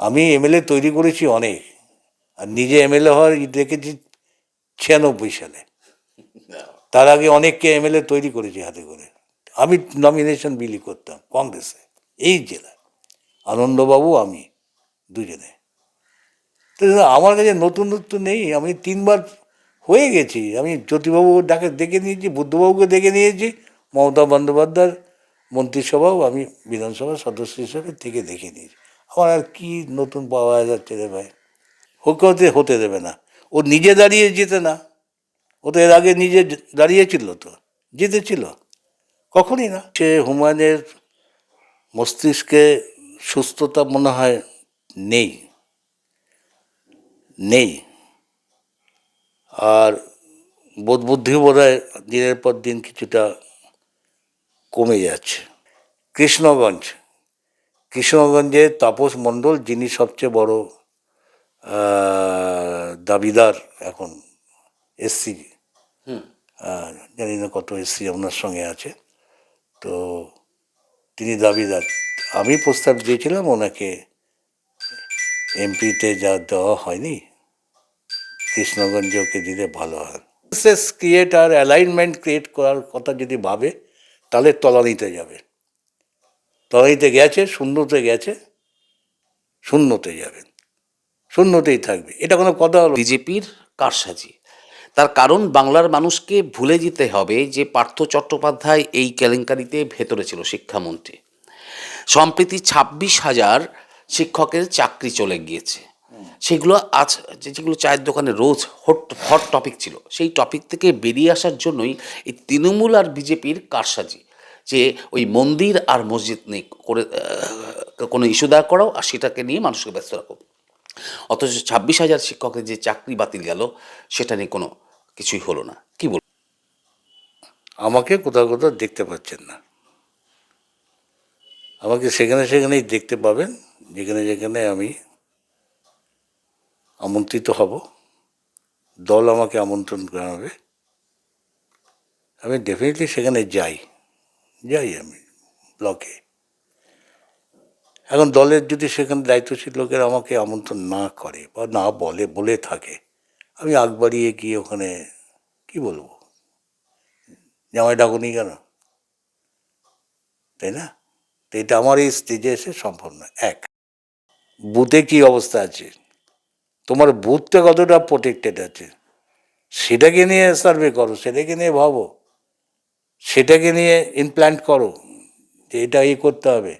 আমি এমএলএ তৈরি করেছি অনেক, আর নিজে এমএলএ হওয়ার দেখেছি ছিয়ানব্বই সালে। তার আগে অনেককে এমএলএ তৈরি করেছি হাতে করে। আমি নমিনেশন বিলি করতাম কংগ্রেসে, এই জেলায়। আনন্দবাবু, আমি দুজনে। তো আমার কাছে নতুনত্ব নেই, আমি তিনবার হয়ে গেছি। আমি জ্যোতিবাবু ডাকে দেখে নিয়েছি, বুদ্ধবাবুকে দেখে নিয়েছি, মমতা বন্দ্যোপাধ্যায়ের মন্ত্রিসভাও আমি বিধানসভার সদস্য হিসেবে থেকে দেখে নিয়েছি। আমার আর কী নতুন পাওয়া যাচ্ছে রে ভাই? ওকে হতে হতে দেবে না। ও নিজে দাঁড়িয়ে যেতে না। ও তো এর আগে নিজে দাঁড়িয়েছিল তো, জিতেছিল। কখনই না। সে হুমায়ুনের মস্তিষ্কে সুস্থতা মনে হয় নেই। নেই। আর বোধ হয় দিনের পর দিন কিছুটা কমে যাচ্ছে। কৃষ্ণগঞ্জ। কৃষ্ণগঞ্জে তাপস মণ্ডল যিনি সবচেয়ে বড় দাবিদার এখন এসসি। জানি না কত এসসি আপনার সঙ্গে আছে। তো তিনি দাবিদার। আমি প্রস্তাব দিয়েছিলাম ওনাকে এমপিতে যা দেওয়া হয়নি কৃষ্ণগঞ্জে ওকে দিলে ভালো হয়। ক্রিয়েট আর অ্যালাইনমেন্ট ক্রিয়েট করার কথা যদি ভাবে তাহলে তলানিতে যাবে। তলানিতে গেছে, শূন্যতে গেছে, শূন্যতে যাবে শূন্যতেই থাকবে। এটা কোনো কথা হলো বিজেপির কারসাজি। তার কারণ, বাংলার মানুষকে ভুলে যেতে হবে যে পার্থ চট্টোপাধ্যায় এই কেলেঙ্কারিতে ভেতরে ছিল শিক্ষামন্ত্রী। সম্প্রতি ছাব্বিশ হাজার শিক্ষকের চাকরি চলে গিয়েছে। সেগুলো আজ যেগুলো চায়ের দোকানে রোজ হট হট টপিক ছিল, সেই টপিক থেকে বেরিয়ে আসার জন্যই এই তৃণমূল আর বিজেপির কারসাজি। যে ওই মন্দির আর মসজিদ নেই, করে কোনো ইস্যু দাঁড় করাও আর সেটাকে নিয়ে মানুষকে ব্যস্ত রাখো। অথচ ছাব্বিশ হাজার শিক্ষকের যে চাকরি বাতিল গেল, সেটা নিয়ে কোনো কিছুই হলো না। কি বল আমাকে কোথাও কোথাও দেখতে পাচ্ছেন না। আমাকে সেখানে সেখানেই দেখতে পাবেন, যেখানে যেখানে আমি আমন্ত্রিত হব। দল আমাকে আমন্ত্রণ জানাবে আমি ডেফিনেটলি সেখানে যাই। যাই আমি ব্লকে এখন দলের যদি সেখানে দায়িত্বশীল লোকের আমাকে আমন্ত্রণ না করে বা না বলে বলে থাকে, আমি আগ বাড়িয়ে গিয়ে ওখানে কি বলব? জামাই ডাকুনি কেন? তাই না? তো এটা আমার এই স্টেজে এসে সম্ভব নয় এক, বুথে কি অবস্থা আছে? তোমার বুথটা কতটা প্রোটেক্টেড আছে? সেটাকে নিয়ে সার্ভে করো, সেটাকে নিয়ে ভাবো। সেটাকে নিয়ে ইমপ্ল্যান্ট করো, যে এটা এই করতে হবে।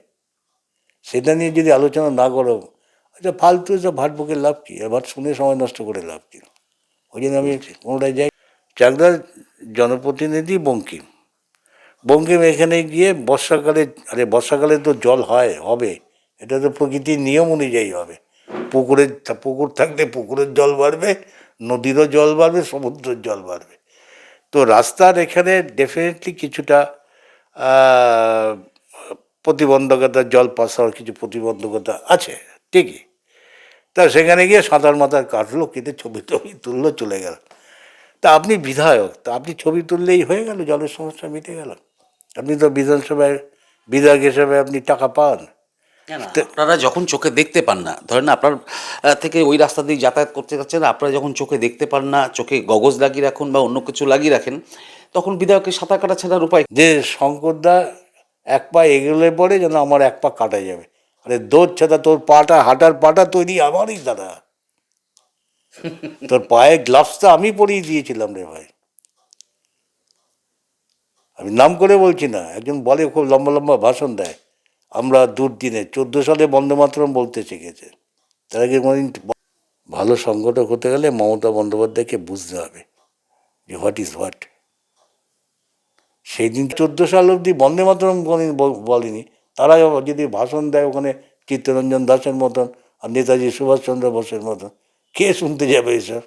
সেটা নিয়ে যদি আলোচনা না করো আচ্ছা ফালতু এসব ভাট বকে লাভ কী? এবার শুনে সময় নষ্ট করে লাভ কী? ওই জন্য আমি কোনোটায় যাই। চাকদার জনপ্রতিনিধি বঙ্কিম। বঙ্কিম এখানে গিয়ে বর্ষাকালে, আরে বর্ষাকালে তো জল হয়, হবে। এটা তো প্রকৃতির নিয়ম অনুযায়ী হবে। পুকুরের পুকুর থাকলে পুকুরের জল বাড়বে, নদীরও জল বাড়বে, সমুদ্রের জল বাড়বে। তো রাস্তার এখানে ডেফিনেটলি কিছুটা প্রতিবন্ধকতা, জল পাস হওয়ার কিছু প্রতিবন্ধকতা আছে, ঠিকই। তা সেখানে গিয়ে সাঁতার মাতার কাটলো, কেটে ছবি টবি তুললো, চলে গেল। তা আপনি বিধায়ক, তা আপনি ছবি তুললেই হয়ে গেল, জলের সমস্যা মিটে গেল। আপনি তো বিধানসভায়, বিধায়ক হিসেবে আপনি টাকা পান। আপনারা যখন চোখে দেখতে পান না ধরেন আপনার থেকে ওই রাস্তা দিয়ে যাতায়াত করতে যাচ্ছেন আপনারা যখন চোখে দেখতে পান না চোখে গগজ লাগিয়ে রাখুন বা অন্য কিছু লাগিয়ে রাখেন তখন বিধায়কের সাঁতার কাটা ছাড়ার উপায় যে শঙ্করদা এক পা এগোলে পরে যেন আমার এক পা কাটা যাবে। আরে দৌড় ছাদা তোর পাটা হাঁটার পাটা তৈরি আমারই দাদা। তোর পায়ে গ্লাভসটা আমি পরিয়ে দিয়েছিলাম রে ভাই। আমি নাম করে বলছি না একজন বলে খুব লম্বা লম্বা ভাষণ দেয়। আমরা দুর্দিনে, চোদ্দ সালে বন্দে মাতরম বলতে শিখেছে। তার আগে কোনোদিন ভালো সংগঠক হতে গেলে মমতা বন্দ্যোপাধ্যায়কে বুঝতে হবে যে হোয়াট ইজ হোয়াট সেই দিন চোদ্দ সাল অবধি বন্দে মাতরম কোনোদিন বল- বলেনি। তারা যদি ভাষণ দেয় ওখানে চিত্তরঞ্জন দাসের মতন আর নেতাজি সুভাষচন্দ্র বোসের মতন, কে শুনতে যাবে এসব?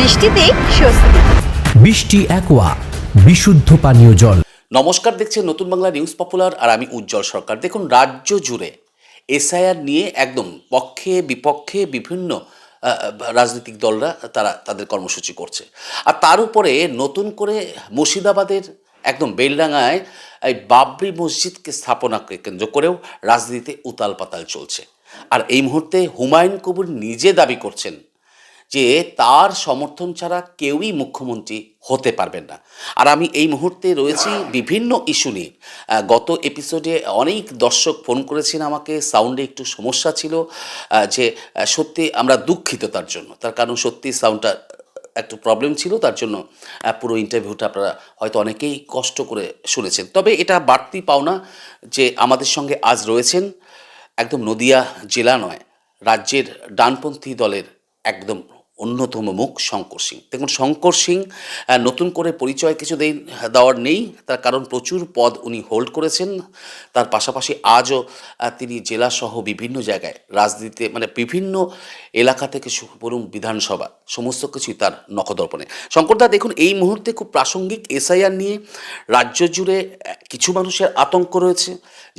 বৃষ্টিতে স্বস্তি। বৃষ্টি অ্যাকোয়া বিশুদ্ধ পানীয় জল। নমস্কার দেখছেন নতুন বাংলা নিউজ পপুলার আর আমি উজ্জ্বল সরকার। দেখুন রাজ্য জুড়ে এসআইআর নিয়ে একদম পক্ষে বিপক্ষে বিভিন্ন রাজনৈতিক দলরা তারা তাদের কর্মসূচি করছে। আর তার উপরে নতুন করে মুর্শিদাবাদের একদম বেলডাঙ্গায় এই বাবরি মসজিদকে স্থাপনাকে কেন্দ্র করেও রাজনীতিতে উতাল পাতাল চলছে। আর এই মুহূর্তে হুমায়ুন কবির নিজে দাবি করছেন যে তার সমর্থন ছাড়া কেউই মুখ্যমন্ত্রী হতে পারবেন না। আর আমি এই মুহূর্তে রয়েছি বিভিন্ন ইস্যু নিয়ে। গত এপিসোডে অনেক দর্শক ফোন করেছেন আমাকে সাউন্ডে একটু সমস্যা ছিল যে সত্যি আমরা দুঃখিত তার জন্য। তার কারণ সত্যি সাউন্ডটা একটু প্রবলেম ছিল, তার জন্য পুরো ইন্টারভিউটা আপনারা হয়তো অনেকেই কষ্ট করে শুনেছেন। তবে এটা বাড়তি পাওনা যে, আমাদের সঙ্গে আজ রয়েছেন একদম নদিয়া জেলা নয়, রাজ্যের ডানপন্থী দলের একদম অন্যতম মুখ শঙ্কর সিং। দেখুন, শঙ্কর সিং নতুন করে পরিচয় কিছু দেওয়ার নেই। তার কারণ প্রচুর পদ উনি হোল্ড করেছেন। তার পাশাপাশি আজও তিনি জেলাসহ বিভিন্ন জায়গায় রাজনীতিতে মানে বিভিন্ন এলাকা থেকে করুন বিধানসভা, সমস্ত কিছুই তার নখদর্পণে। শঙ্করদা দেখুন, এই মুহূর্তে খুব প্রাসঙ্গিক এসআইআর নিয়ে রাজ্য জুড়ে কিছু মানুষের আতঙ্ক রয়েছে।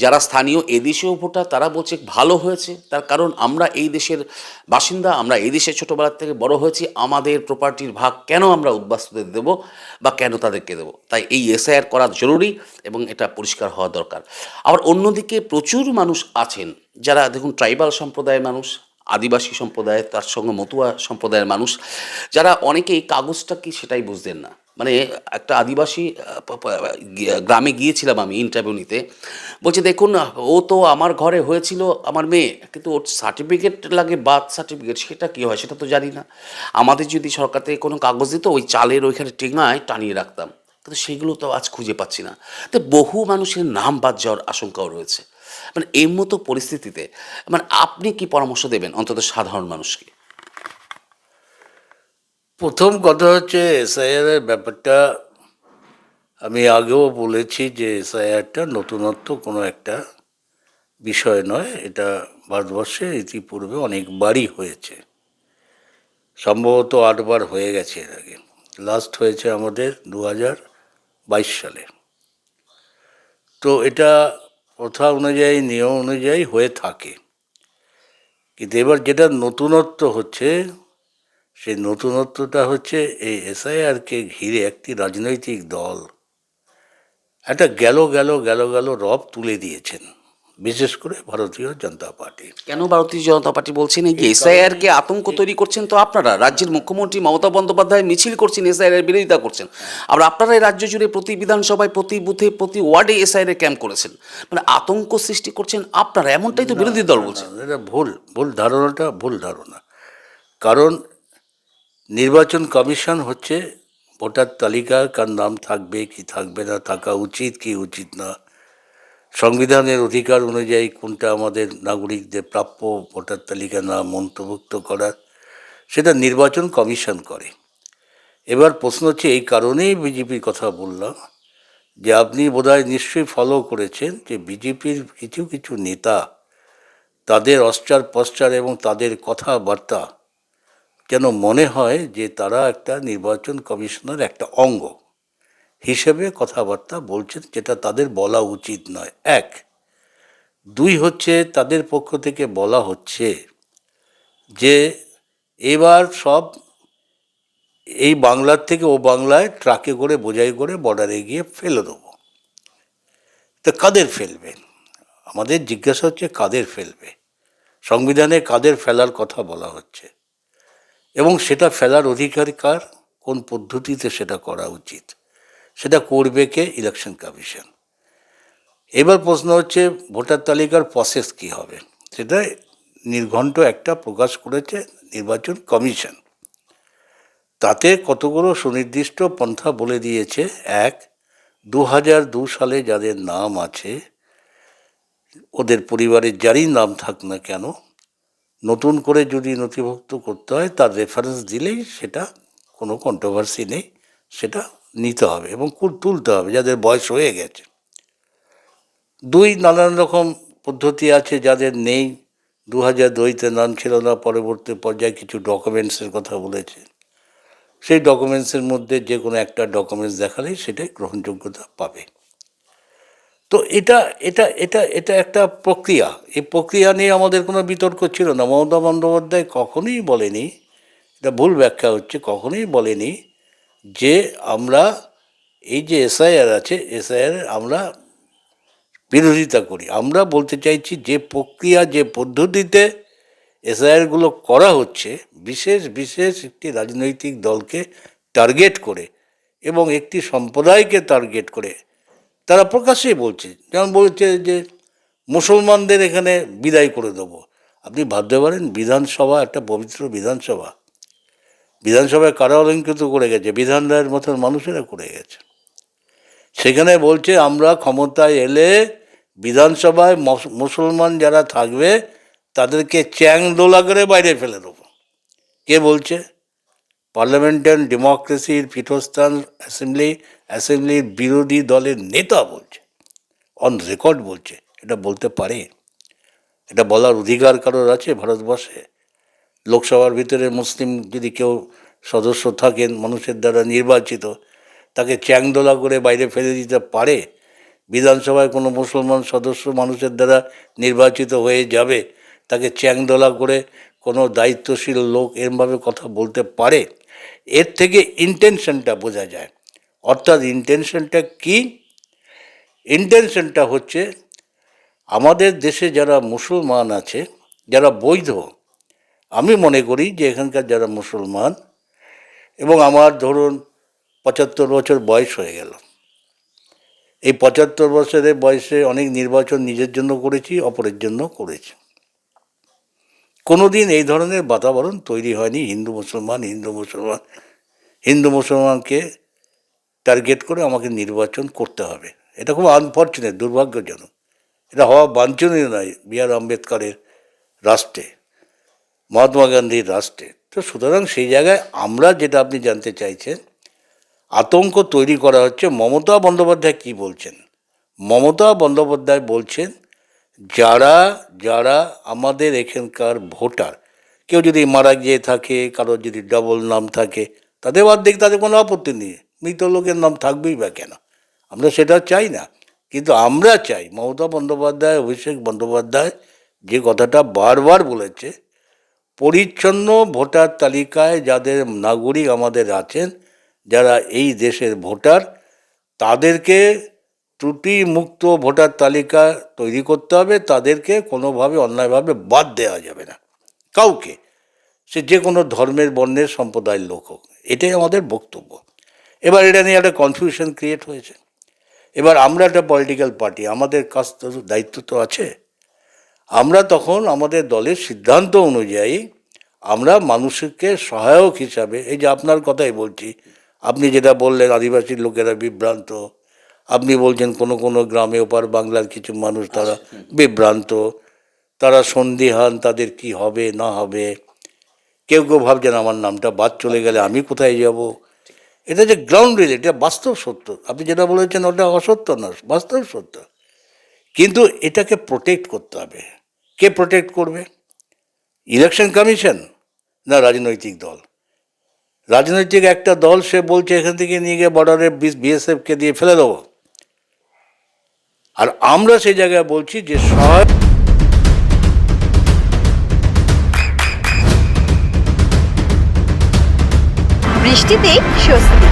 যারা স্থানীয় এদেশীয় ভোটার, তারা বলছে ভালো হয়েছে। তার কারণ আমরা এই দেশের বাসিন্দা, আমরা এই দেশে ছোটোবেলার থেকে বড় হয়েছি, আমাদের প্রপার্টির ভাগ কেন আমরা উদ্বাস্তুদের দেব বা কেন তাদেরকে দেব? তাই এই এসআইআর করা জরুরি এবং এটা পরিষ্কার হওয়া দরকার। আবার অন্যদিকে প্রচুর মানুষ আছেন, যারা দেখুন ট্রাইবাল সম্প্রদায়ের মানুষ আদিবাসী সম্প্রদায় তার সঙ্গে মতুয়া সম্প্রদায়ের মানুষ, যারা অনেকেই কাগজটা কি সেটাই বুঝতেন না। মানে একটা আদিবাসী গ্রামে গিয়েছিলাম আমি ইন্টারভিউ নিতে। বলছে, দেখুন, ও তো আমার ঘরে হয়েছিল, আমার মেয়ে, কিন্তু ওর সার্টিফিকেট লাগে বার্থ সার্টিফিকেট সেটা কী হয় সেটা তো জানি না। আমাদের যদি সরকার থেকে কোনো কাগজ দিত, ওই চালের ওইখানে টেঙায় টানিয়ে রাখতাম। কিন্তু সেগুলো তো আজ খুঁজে পাচ্ছি না। তো বহু মানুষের নাম বাদ যাওয়ার আশঙ্কাও রয়েছে। মানে এই মতো পরিস্থিতিতে মানে আপনি কি পরামর্শ দেবেন অন্তত সাধারণ মানুষকে? প্রথম কথা হচ্ছে এসআইআর এর ব্যাপারটা আমি আগেও বলেছি যে এসআইআরটা নতুনত্ব কোনো একটা বিষয় নয়। এটা ভারতবর্ষে ইতিপূর্বে অনেকবারই হয়েছে। সম্ভবত আটবার হয়ে গেছে এর আগে। লাস্ট হয়েছে আমাদের দু হাজার বাইশ সালে। তো এটা প্রথা অনুযায়ী, নিয়ম অনুযায়ী হয়ে থাকে। কিন্তু এবার যেটা নতুনত্ব হচ্ছে, সেই নতুনত্বটা হচ্ছে এই এসআইআরকে ঘিরে একটি রাজনৈতিক দল। একটা গেল গেল গেল গেল রব তুলে দিয়েছেন। বিশেষ করে ভারতীয় জনতা পার্টি। কেন ভারতীয় জনতা পার্টি বলছেন? এই যে এসআইআর কে আতঙ্ক তৈরি করছেন তো আপনারা? রাজ্যের মুখ্যমন্ত্রী মমতা বন্দ্যোপাধ্যায় মিছিল করছেন এসআইআর এর বিরোধিতা করছেন। আবার আপনারা এই রাজ্য জুড়ে প্রতি বিধানসভায় প্রতি বুথে প্রতি ওয়ার্ডে এসআইআর এর ক্যাম্প করেছেন। মানে আতঙ্ক সৃষ্টি করছেন আপনারা এমনটাই তো বিরোধী দল বলছে। এটা ভুল ভুল ধারণাটা ভুল ধারণা। কারণ নির্বাচন কমিশন হচ্ছে ভোটার তালিকা কার নাম থাকবে কি থাকবে না থাকা উচিত কি উচিত না। সংবিধানের অধিকার অনুযায়ী কোনটা আমাদের নাগরিকদের প্রাপ্য ভোটার তালিকা না অন্তর্ভুক্ত করার, সেটা নির্বাচন কমিশন করে। এবার প্রশ্ন হচ্ছে, এই কারণেই বিজেপির কথা বললাম যে আপনি বোধহয় নিশ্চয়ই ফলো করেছেন যে বিজেপির কিছু কিছু নেতা তাদের অস্ত্রার পশ্চার এবং তাদের কথাবার্তা যেন মনে হয় যে তারা একটা নির্বাচন কমিশনের একটা অঙ্গ। হিসেবে কথাবার্তা বলছেন যেটা তাদের বলা উচিত নয়। এক, দুই হচ্ছে তাদের পক্ষ থেকে বলা হচ্ছে যে এবার সব এই বাংলার থেকে ও বাংলায় ট্রাকে করে, বোঝাই করে বর্ডারে গিয়ে ফেলে দেবো। তো কাদের ফেলবেন আমাদের জিজ্ঞাসা হচ্ছে কাদের ফেলবে? সংবিধানে কাদের ফেলার কথা বলা হচ্ছে? এবং সেটা ফেলার অধিকার কার? কোন পদ্ধতিতে সেটা করা উচিত? সেটা করবে কে? ইলেকশন কমিশন এবার প্রশ্ন হচ্ছে, ভোটার তালিকার প্রসেস কি হবে? সেটা নির্ঘণ্ট একটা প্রকাশ করেছে নির্বাচন কমিশন। তাতে কতগুলো সুনির্দিষ্ট পন্থা বলে দিয়েছে? এক দু হাজার দু সালে যাদের নাম আছে, ওদের পরিবারের যারই নাম থাক না কেন, নতুন করে যদি নথিভুক্ত করতে হয়, তার রেফারেন্স দিলেই সেটা কোনো কন্ট্রোভার্সি নেই, সেটা নিতে হবে এবং তুলতে হবে যাদের বয়স হয়ে গেছে। দুই নানান রকম পদ্ধতি আছে যাদের নেই। দু হাজার দুইতে নাম ছিল না, পরবর্তী পর্যায়ে কিছু ডকুমেন্টসের কথা বলেছে। সেই ডকুমেন্টসের মধ্যে যে কোনো একটা ডকুমেন্টস দেখালেই সেটাই গ্রহণযোগ্যতা পাবে। তো এটা এটা এটা এটা একটা প্রক্রিয়া। এই প্রক্রিয়া নিয়ে আমাদের কোনো বিতর্ক ছিল না। মমতা বন্দ্যোপাধ্যায় কখনোই বলেনি, এটা ভুল ব্যাখ্যা হচ্ছে, কখনোই বলেনি যে আমরা, এই যে এসআইআর আছে, এসআইআর আমরা বিরোধিতা করি। আমরা বলতে চাইছি যে প্রক্রিয়া, যে পদ্ধতিতে এসআইআরগুলো করা হচ্ছে, বিশেষ বিশেষ একটি রাজনৈতিক দলকে টার্গেট করে এবং একটি সম্প্রদায়কে টার্গেট করে, তারা প্রকাশ্যেই বলছে। যেমন বলছে যে মুসলমানদের এখানে বিদায় করে দেবো। আপনি ভাবতে পারেন, বিধানসভা, একটা পবিত্র বিধানসভা বিধানসভায় কারা অলঙ্কৃত করে গেছে? বিধান রায়ের মতন মানুষেরা করে গেছে। সেখানে বলছে, আমরা ক্ষমতায় এলে বিধানসভায় মুসলমান যারা থাকবে, তাদেরকে চ্যাং দোলা করে বাইরে ফেলে দেবো। কে বলছে? পার্লামেন্টারি ডেমোক্রেসির পীঠস্থান অ্যাসেম্বলি, অ্যাসেম্বলির বিরোধী দলের নেতা বলছে। অন রেকর্ড বলছে। এটা বলতে পারে। এটা বলার অধিকার কারোর আছে ভারতবর্ষে? লোকসভার ভিতরে মুসলিম যদি কেউ সদস্য থাকেন, মানুষের দ্বারা নির্বাচিত, তাকে চ্যাংদোলা করে বাইরে ফেলে দিতে পারে, বিধানসভায় কোনো মুসলমান সদস্য মানুষের দ্বারা নির্বাচিত হয়ে যাবে, তাকে চ্যাংদোলা করে কোনো দায়িত্বশীল লোক এরমভাবে কথা বলতে পারে, এর থেকে ইন্টেনশনটা বোঝা যায়। অর্থাৎ ইন্টেনশনটা কি? ইন্টেনশনটা হচ্ছে, আমাদের দেশে যারা মুসলমান আছে, যারা বৈধ আমি মনে করি যে এখানকার যারা মুসলমান এবং আমার ধরুন পঁচাত্তর বছর বয়স হয়ে গেল। এই পঁচাত্তর বছরের বয়সে অনেক নির্বাচন নিজের জন্য করেছি, অপরের জন্য করেছি। কোনোদিন এই ধরনের বাতাবরণ তৈরি হয়নি হিন্দু মুসলমান হিন্দু মুসলমান, হিন্দু মুসলমানকে টার্গেট করে আমাকে নির্বাচন করতে হবে। এটা খুব আনফর্চুনেট দুর্ভাগ্যজনক। এটা হওয়া বাঞ্ছনীয় নয় বি আর আম্বেদকরের রাষ্ট্রে। মহাত্মা গান্ধীর রাষ্ট্রে। তো সুতরাং সেই জায়গায় আমরা যেটা আপনি জানতে চাইছেন, আতঙ্ক তৈরি করা হচ্ছে। মমতা বন্দ্যোপাধ্যায় কি বলছেন? মমতা বন্দ্যোপাধ্যায় বলছেন, যারা যারা আমাদের এখানকার ভোটার, কেউ যদি মারা গিয়ে থাকে, কারোর যদি ডবল নাম থাকে, তাদের বাদ অর্ধেক তাদের কোনো আপত্তি নেই। মৃত লোকের নাম থাকবেই বা কেন? আমরা সেটা চাই না। কিন্তু আমরা চাই মমতা বন্দ্যোপাধ্যায়, অভিষেক বন্দ্যোপাধ্যায় যে কথাটা বারবার বলেছে পরিচ্ছন্ন ভোটার তালিকায় যাদের নাগরিক আমাদের আছেন, যারা এই দেশের ভোটার, তাদেরকে ত্রুটি মুক্ত ভোটার তালিকা তৈরি করতে হবে, তাদেরকে কোনোভাবে অন্যায়ভাবে বাদ দেওয়া যাবে না। কাউকে, সে যে কোনো ধর্মের, বর্ণের, সম্প্রদায়ের লোক হোক, এটাই আমাদের বক্তব্য। এবার এটা নিয়ে একটা কনফিউশন ক্রিয়েট হয়েছে। এবার আমরা একটা পলিটিক্যাল পার্টি আমাদের কাছ তো দায়িত্ব তো আছে। আমরা তখন আমাদের দলের সিদ্ধান্ত অনুযায়ী আমরা মানুষকে সহায়ক হিসাবে এই যে আপনার কথাই বলছি আপনি যেটা বললেন আদিবাসী লোকেরা বিভ্রান্ত আপনি বলছেন কোনো কোনো গ্রামে ওপার বাংলার কিছু মানুষ তারা বিভ্রান্ত তারা সন্দিহান তাদের কি হবে না হবে কেউ কেউ ভাবছেন আমার নামটা বাদ চলে গেলে আমি কোথায় যাব? এটা যে গ্রাউন্ড রিয়েল এটা বাস্তব সত্য। আপনি যেটা বলেছেন ওটা অসত্য না বাস্তব সত্য। কিন্তু এটাকে প্রোটেক্ট করতে হবে। কে প্রোটেক্ট করবে? ইলেকশন কমিশন না রাজনৈতিক দল? রাজনৈতিক একটা দল সে বলছে এখান থেকে নিয়ে গিয়ে বর্ডারে বিএসএফকে দিয়ে ফেলে দেবো। আর আমরা সেই জায়গায় বলছি যে সহায় বৃষ্টিতেই স্বস্তি।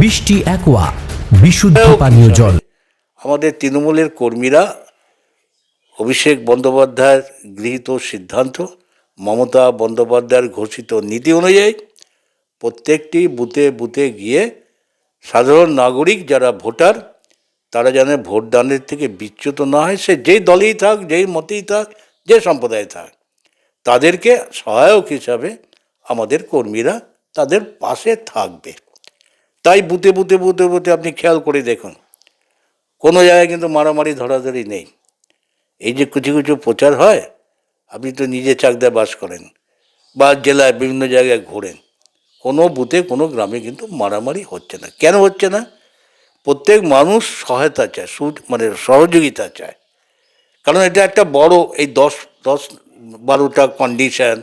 বৃষ্টি অ্যাকোয়া বিশুদ্ধ পানীয় জল। আমাদের তৃণমূলের কর্মীরা অভিষেক বন্দ্যোপাধ্যায়ের গৃহীত সিদ্ধান্ত, মমতা বন্দ্যোপাধ্যায়ের ঘোষিত নীতি অনুযায়ী প্রত্যেকটি বুথে বুথে গিয়ে সাধারণ নাগরিক যারা ভোটার, তারা যেন ভোটদানের থেকে বিচ্যুত না হয়, সে যেই দলেই থাক, যেই মতেই থাক, যে সম্প্রদায়ে থাক, তাদেরকে সহায়ক হিসাবে আমাদের কর্মীরা তাদের পাশে থাকবে। তাই বুথে বুতে বুতে বুথে আপনি খেয়াল করে দেখুন, কোনো জায়গায় কিন্তু মারামারি ধরাধরি নেই। এই যে কিছু কিছু প্রচার হয়, আপনি তো নিজে চাকদায় বাস করেন বা জেলায় বিভিন্ন জায়গায় ঘোরেন। কোনো বুথে, কোনো গ্রামে কিন্তু মারামারি হচ্ছে না। কেন হচ্ছে না? প্রত্যেক মানুষ সহায়তা চায়, সু মানে সহযোগিতা চায়। কারণ এটা একটা বড়, এই দশ দশ বারোটা কন্ডিশান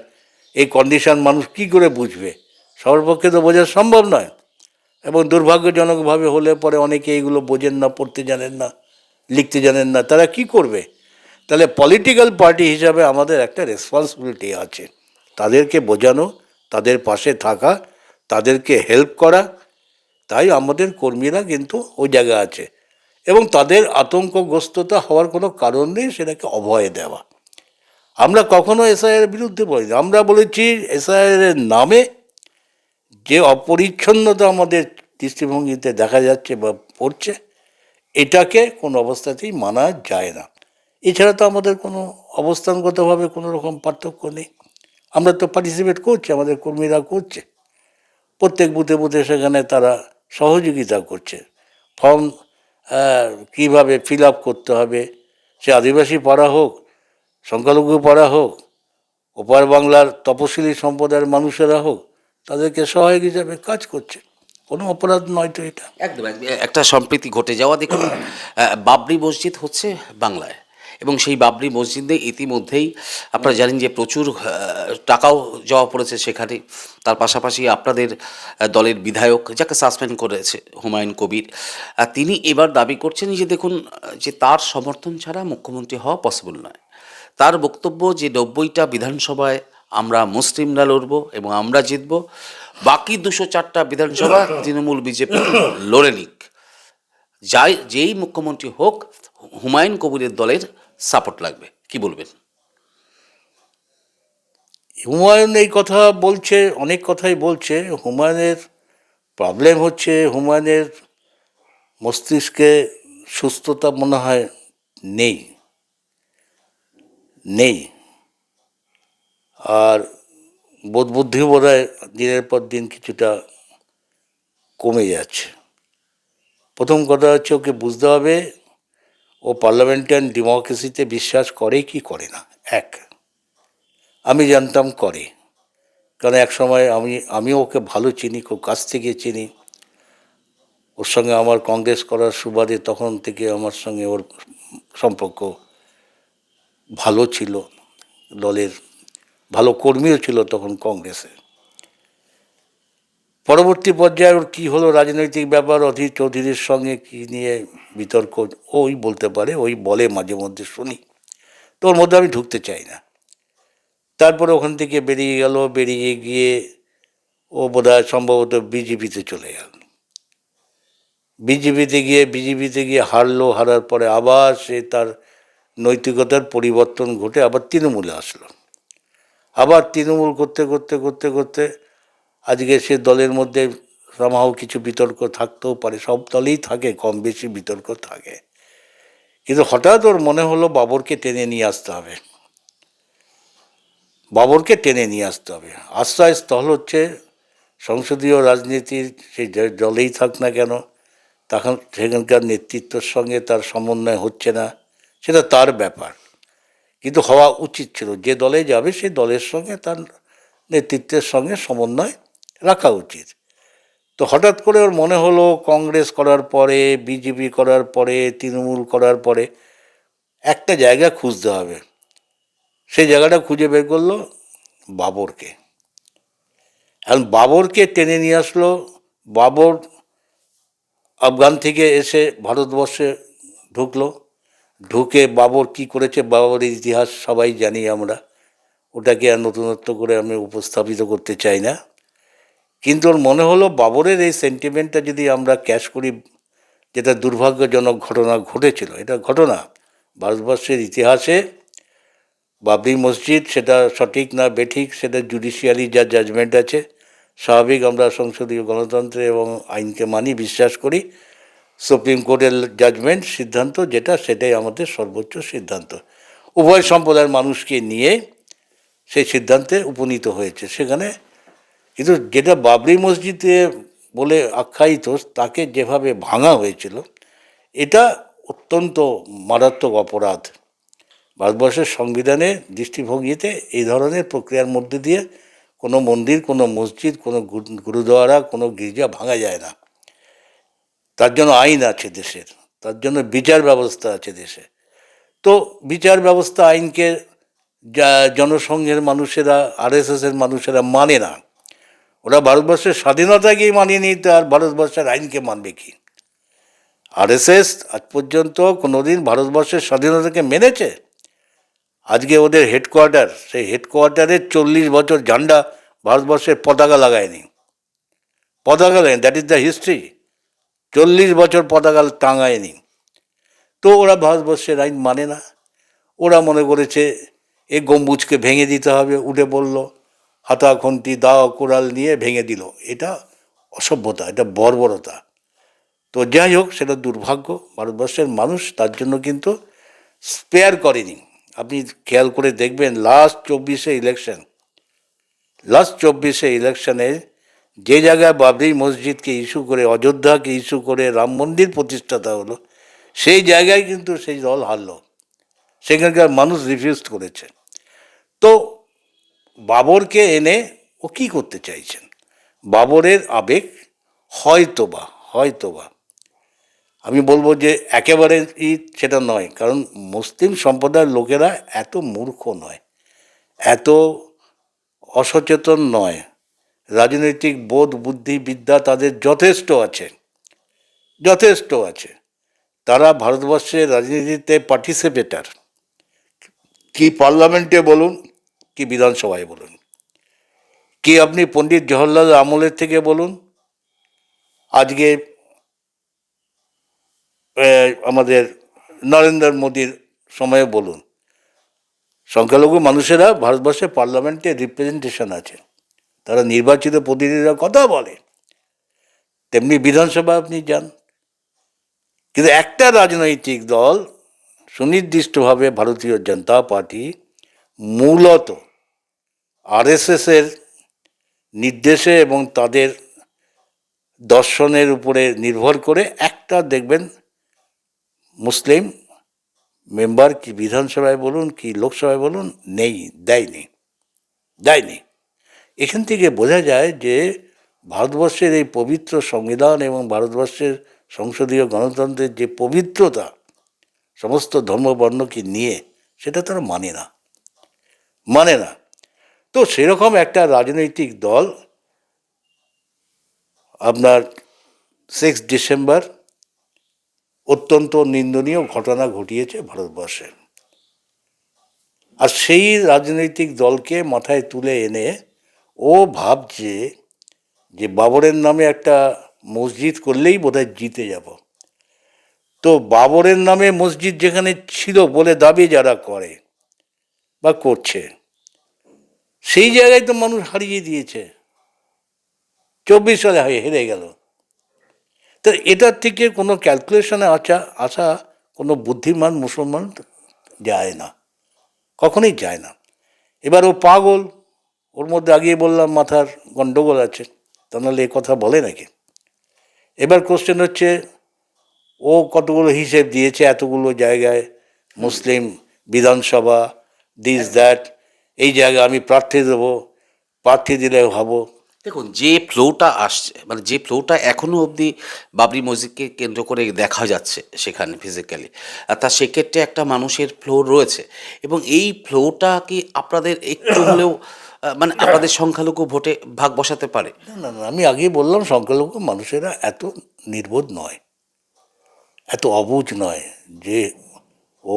এই কন্ডিশান মানুষ কি করে বুঝবে? সবার পক্ষে তো বোঝা সম্ভব নয়। এবং দুর্ভাগ্যজনকভাবে হলে পরে অনেকে এইগুলো বোঝেন না, পড়তে জানেন না, লিখতে জানেন না, তারা কি করবে? তাহলে পলিটিক্যাল পার্টি হিসাবে আমাদের একটা রেসপন্সিবিলিটি আছে। তাদেরকে বোঝানো, তাদের পাশে থাকা, তাদেরকে হেল্প করা, তাই আমাদের কর্মীরা কিন্তু ওই জায়গায় আছে। এবং তাদের আতঙ্কগ্রস্ততা হওয়ার কোনো কারণ নেই, সেটাকে অভয় দেওয়া। আমরা কখনো এসআইয়ের বিরুদ্ধে বলিনি। আমরা বলেছি এসআইয়ের নামে যে অপরিচ্ছন্নতা আমাদের দৃষ্টিভঙ্গিতে দেখা যাচ্ছে বা পড়ছে, এটাকে কোনো অবস্থাতেই মানা যায় না। এছাড়া তো আমাদের কোনো অবস্থানগতভাবে কোনো রকম পার্থক্য নেই। আমরা তো পার্টিসিপেট করছি, আমাদের কর্মীরা করছে। প্রত্যেক বুথে বুথে সেখানে তারা সহযোগিতা করছে। ফর্ম কীভাবে ফিল আপ করতে হবে? সে আদিবাসী পাড়া হোক, সংখ্যালঘু পাড়া হোক, ওপার বাংলার তপশিলি সম্প্রদায়ের মানুষেরা হোক, তাদেরকে সহায়ক হিসাবে কাজ করছে। কোনো অপরাধ নয় তো এটা। একদম। একটা সম্প্রীতি ঘটে যাওয়া দেখুন বাবরি মসজিদ হচ্ছে বাংলায়। এবং সেই বাবরি মসজিদে ইতিমধ্যেই আপনারা জানেন যে প্রচুর টাকাও জমা পড়েছে সেখানে। তার পাশাপাশি আপনাদের দলের বিধায়ক যাকে সাসপেন্ড করেছে হুমায়ুন কবির তিনি এবার দাবি করছেন যে দেখুন যে তার সমর্থন ছাড়া মুখ্যমন্ত্রী হওয়া পসিবল নয়। তার বক্তব্য যে নব্বইটা বিধানসভায় আমরা মুসলিমরা লড়ব এবং আমরা জিতব বাকি দুশো চারটা বিধানসভা তৃণমূল বিজেপি লড়ে নিক। যাই যেই মুখ্যমন্ত্রী হোক হুমায়ুন কবিরের দলের সাপোর্ট লাগবে। কি বলবেন? হুমায়ুন এই কথা বলছে, অনেক কথাই বলছে। হুমায়ুনের প্রবলেম হচ্ছে, হুমায়ুনের মস্তিষ্কে সুস্থতা মনে হয় নেই। নেই। আর বোধ বুদ্ধি বোধ হয় দিনের পর দিন কিছুটা কমে যাচ্ছে। প্রথম কথা হচ্ছে ওকে বুঝতে হবে ও পার্লামেন্টারি ডেমোক্রেসিতে বিশ্বাস করে কি করে না? এক, আমি জানতাম করে। কারণ এক সময় আমি আমি ওকে ভালো চিনি, খুব কাছ থেকে চিনি। ওর সঙ্গে আমার কংগ্রেস করার সুবাদে তখন থেকে আমার সঙ্গে ওর সম্পর্ক ভালো ছিল, দলের ভালো কর্মীও ছিল তখন কংগ্রেসে। পরবর্তী পর্যায়ে ওর কী হলো, রাজনৈতিক ব্যাপার, অধীর চৌধুরীর সঙ্গে কী নিয়ে বিতর্ক, ওই বলতে পারে, ওই বলে মাঝে মধ্যে শুনি। তো ওর মধ্যে আমি ঢুকতে চাই না। তারপরে ওখান থেকে বেরিয়ে গেল, বেরিয়ে গিয়ে ও বোধহয় সম্ভবত বিজেপিতে চলে গেল। বিজেপিতে গিয়ে বিজেপিতে গিয়ে হারলো, হারার পরে আবার সে তার নৈতিকতার পরিবর্তন ঘটে আবার তৃণমূলে আসলো। আবার তৃণমূল করতে করতে করতে করতে আজকে সে দলের মধ্যে সামাও কিছু বিতর্ক থাকতেও পারে। সব দলেই থাকে, কম বেশি বিতর্ক থাকে। কিন্তু হঠাৎ ওর মনে হলো বাবরকে টেনে নিয়ে আসতে হবে। বাবরকে টেনে নিয়ে আসতে হবে। আশ্রয়স্থল হচ্ছে সংসদীয় রাজনীতির সেই দলেই থাক না কেন, তখন সেখানকার নেতৃত্বের সঙ্গে তার সমন্বয় হচ্ছে না, সেটা তার ব্যাপার। কিন্তু হওয়া উচিত ছিল। যে দলে যাবে সেই দলের সঙ্গে তার নেতৃত্বের সঙ্গে সমন্বয় রাখা উচিত। তো হঠাৎ করে ওর মনে হলো কংগ্রেস করার পরে, বিজেপি করার পরে, তৃণমূল করার পরে একটা জায়গা খুঁজতে হবে। সেই জায়গাটা খুঁজে বের করল বাবরকে। এখন বাবরকে টেনে নিয়ে আসলো। বাবর আফগান থেকে এসে ভারতবর্ষে ঢুকলো। ঢুকে বাবর কি করেছে, বাবরের ইতিহাস সবাই জানি আমরা। ওটাকে আর নতুনত্ব করে আমি উপস্থাপিত করতে চাই না। কিন্তু ওর মনে হলো বাবরের এই সেন্টিমেন্টটা যদি আমরা ক্যাশ করি, যেটা দুর্ভাগ্যজনক ঘটনা ঘটেছিল, এটা ঘটনা ভারতবর্ষের ইতিহাসে বাবরি মসজিদ, সেটা সঠিক না বেঠিক, সেটা জুডিশিয়ারি যা জাজমেন্ট আছে, স্বাভাবিক আমরা সংসদীয় গণতন্ত্রে এবং আইনকে মানি, বিশ্বাস করি, সুপ্রিম কোর্টের জাজমেন্ট সিদ্ধান্ত যেটা, সেটাই আমাদের সর্বোচ্চ সিদ্ধান্ত। উভয় সম্প্রদায়ের মানুষকে নিয়ে সেই সিদ্ধান্তে উপনীত হয়েছে। সেখানে কিন্তু যেটা বাবরি মসজিদে বলে আখ্যায়িত, তাকে যেভাবে ভাঙা হয়েছিল, এটা অত্যন্ত মারাত্মক অপরাধ। ভারতবর্ষের সংবিধানে দৃষ্টিভঙ্গিতে এই ধরনের প্রক্রিয়ার মধ্যে দিয়ে কোনো মন্দির, কোনো মসজিদ, কোনো গুরু- গুরুদ্বারা কোনো গির্জা ভাঙা যায় না। তার জন্য আইন আছে দেশের, তার জন্য বিচার ব্যবস্থা আছে দেশে। তো বিচার ব্যবস্থা আইনকে যা, জনসংঘের মানুষেরা, আরএসএসের মানুষেরা মানে না। ওরা ভারতবর্ষের স্বাধীনতাকেই মানিয়ে নিতে আর ভারতবর্ষের আইনকে মানবে কি? আরএসএস আজ পর্যন্ত কোনোদিন ভারতবর্ষের স্বাধীনতাকে মেনেছে? আজকে ওদের হেডকোয়ার্টার, সেই হেডকোয়ার্টারে চল্লিশ বছর ঝান্ডা ভারতবর্ষের পতাকা লাগায়নি। পতাকা লাগায়নি দ্যাট ইজ দ্য হিস্ট্রি চল্লিশ বছর পতাকা টাঙায়নি। তো ওরা ভারতবর্ষের আইন মানে না। ওরা মনে করেছে, এ গম্বুজকে ভেঙে দিতে হবে, উঠে পড়ল। হাতা খুন্তি, দাও, কোড়াল নিয়ে ভেঙে দিল। এটা অসভ্যতা, এটা বর্বরতা। তো যাই হোক, সেটা দুর্ভাগ্য। ভারতবর্ষের মানুষ তার জন্য কিন্তু স্পেয়ার করেনি। আপনি খেয়াল করে দেখবেন লাস্ট চব্বিশে ইলেকশন লাস্ট চব্বিশে ইলেকশনে যে জায়গায় বাবরি মসজিদকে ইস্যু করে, অযোধ্যাকে ইস্যু করে, রাম মন্দির প্রতিষ্ঠাতা হলো, সেই জায়গায় কিন্তু সেই দল হারল। সেখানকার মানুষ রিফিউজ করেছে। তো বাবরকে এনে ও কি করতে চাইছেন? বাবরের আবেগ হয়তোবা হয়তোবা। আমি বলব যে একেবারে সেটা নয়, কারণ মুসলিম সম্প্রদায়ের লোকেরা এত মূর্খ নয়, এত অসচেতন নয়। রাজনৈতিক বোধ, বুদ্ধি, বিদ্যা তাদের যথেষ্ট আছে যথেষ্ট আছে। তারা ভারতবর্ষের রাজনীতিতে পার্টিসিপেটার কি পার্লামেন্টে বলুন কি বিধানসভায় বলুন? কি আপনি পণ্ডিত জওহরলাল আমলের থেকে বলুন? আজকে আমাদের নরেন্দ্র মোদীর সময়ে বলুন। সংখ্যালঘু মানুষেরা ভারতবর্ষের পার্লামেন্টে রিপ্রেজেন্টেশন আছে। তারা নির্বাচিত প্রতিনিধিরা কথা বলে। তেমনি বিধানসভা আপনি যান। কিন্তু একটা রাজনৈতিক দল সুনির্দিষ্টভাবে ভারতীয় জনতা পার্টি মূলত আরএসএসের নির্দেশে এবং তাদের দর্শনের উপরে নির্ভর করে একটা দেখবেন মুসলিম মেম্বার কি বিধানসভায় বলুন, কি লোকসভায় বলুন, নেই, দেয়নি দেয়নি। এখান থেকে বোঝা যায় যে ভারতবর্ষের এই পবিত্র সংবিধান এবং ভারতবর্ষের সংসদীয় গণতন্ত্রের যে পবিত্রতা, সমস্ত ধর্মবর্ণকে নিয়ে, সেটা তারা মানে না। মানে না। তো সেরকম একটা রাজনৈতিক দল আপনার সিক্স ডিসেম্বর অত্যন্ত নিন্দনীয় ঘটনা ঘটিয়েছে ভারতবর্ষে। আর সেই রাজনৈতিক দলকে মাথায় তুলে এনে ও ভাবছে যে বাবরের নামে একটা মসজিদ করলেই বোধহয় জিতে যাব। তো বাবরের নামে মসজিদ যেখানে ছিল বলে দাবি যারা করে বা করছে সেই জায়গায় তো মানুষ হারিয়ে দিয়েছে। চব্বিশ সালে হয়ে হেরে গেল। তো এটার থেকে কোনো ক্যালকুলেশনে আসা আসা কোনো বুদ্ধিমান মুসলমান যায় না। কখনোই যায় না। এবার ও পাগল, ওর মধ্যে আগিয়ে বললাম মাথার গণ্ডগোল আছে, তা নাহলে এ কথা বলে নাকি? এবার কোশ্চেন হচ্ছে, ও কতগুলো হিসেব দিয়েছে এতগুলো জায়গায়? মুসলিম বিধানসভা দিস দ্যাট এই জায়গায় আমি প্রার্থী দেবো প্রার্থী দিলে হব দেখুন যে ফ্লোটা আসছে মানে যে ফ্লোটা এখনও অবধি বাবরি মসজিদকে কেন্দ্র করে দেখা যাচ্ছে সেখানে ফিজিক্যালি আর তা সেক্ষেত্রে একটা মানুষের ফ্লো রয়েছে। এবং এই ফ্লোটা কি আপনাদের একটু হলেও মানে আপনাদের সংখ্যালঘু ভোটে ভাগ বসাতে পারে? না না আমি আগেই বললাম সংখ্যালঘু মানুষেরা এত নির্বোধ নয় এত অবুঝ নয় যে ও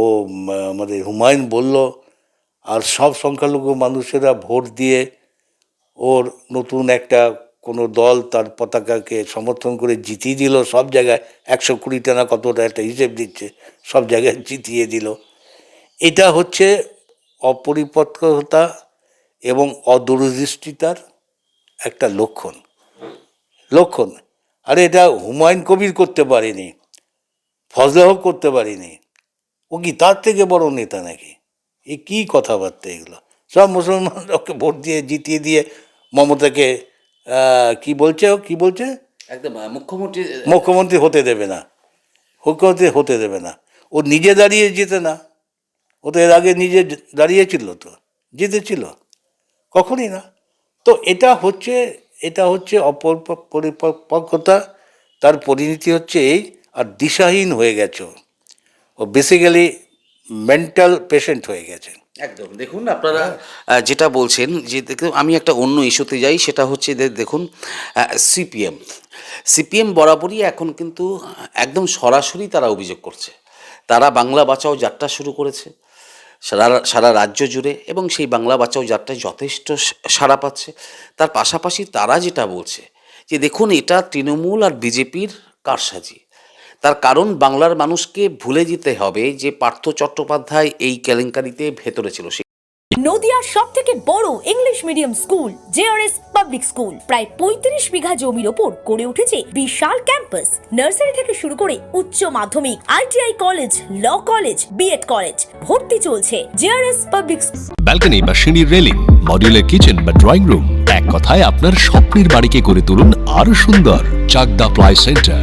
আমাদের হুমায়ুন বলল আর সব সংখ্যালঘু মানুষেরা ভোট দিয়ে ওর নতুন একটা কোনো দল তার পতাকাকে সমর্থন করে জিতিয়ে দিল। সব জায়গায় একশো কুড়িটা না কতটা একটা হিসেব দিচ্ছে, সব জায়গায় জিতিয়ে দিল। এটা হচ্ছে অপরিপক্কতা এবং অদূরদৃষ্টিতার একটা লক্ষণ। লক্ষণ। আরে এটা হুমায়ুন কবির করতে পারেনি ফজলাহ করতে পারেনি। ও কি তার থেকে বড় নেতা নাকি? এ কী কথাবার্তা এগুলো? সব মুসলমান ওকে ভোট দিয়ে জিতিয়ে দিয়ে মমতাকে কি বলছে ও? কি বলছে? একদম মুখ্যমন্ত্রী মুখ্যমন্ত্রী হতে দেবে না। মুখ্যমন্ত্রী হতে দেবে না। ও নিজে দাঁড়িয়ে যেতে না। ও তো এর আগে নিজে দাঁড়িয়েছিল তো জিতেছিল। কখনই না। তো এটা হচ্ছে এটা হচ্ছে অপরিপক্কতা তার পরিণতি হচ্ছে এই আর দিশাহীন হয়ে গেছে। ও। বেসিক্যালি মেন্টাল পেশেন্ট হয়ে গেছে একদম দেখুন আপনারা যেটা বলছেন যে দেখুন আমি একটা অন্য ইস্যুতে যাই সেটা হচ্ছে যে দেখুন সিপিএম। সিপিএম বরাবরই এখন কিন্তু একদম সরাসরি তারা অভিযোগ করছে। তারা বাংলা বাঁচাও যাত্রা শুরু করেছে সারা সারা রাজ্য জুড়ে এবং সেই বাংলা বাঁচাও যাত্রায় যথেষ্ট সাড়া পাচ্ছে। তার পাশাপাশি তারা যেটা বলছে যে দেখুন এটা তৃণমূল আর বিজেপির কারসাজি। তার কারণ বাংলার মানুষকে ভুলে যেতে হবে যে পার্থ চট্টোপাধ্যায় এই কেলেঙ্কারিতে ভেতরে ছিল সে। নদিয়ার সব থেকে বড় English medium school JRS public school প্রায় পঁয়ত্রিশ বিঘা জমির ওপর গড়ে উঠেছে বিশাল ক্যাম্পাস নার্সারি থেকে শুরু করে উচ্চ মাধ্যমিক ITI college law college BEd college ভর্তি চলছে জেআরএস পাবলিক ব্যালকনি বা সিঁড়ির রেলিং মডিউলার কিচেন বা ড্রয়িং রুম এক কথায় আপনার স্বপ্নের বাড়িকে করে তুলুন আরও সুন্দর Chakdah ply centre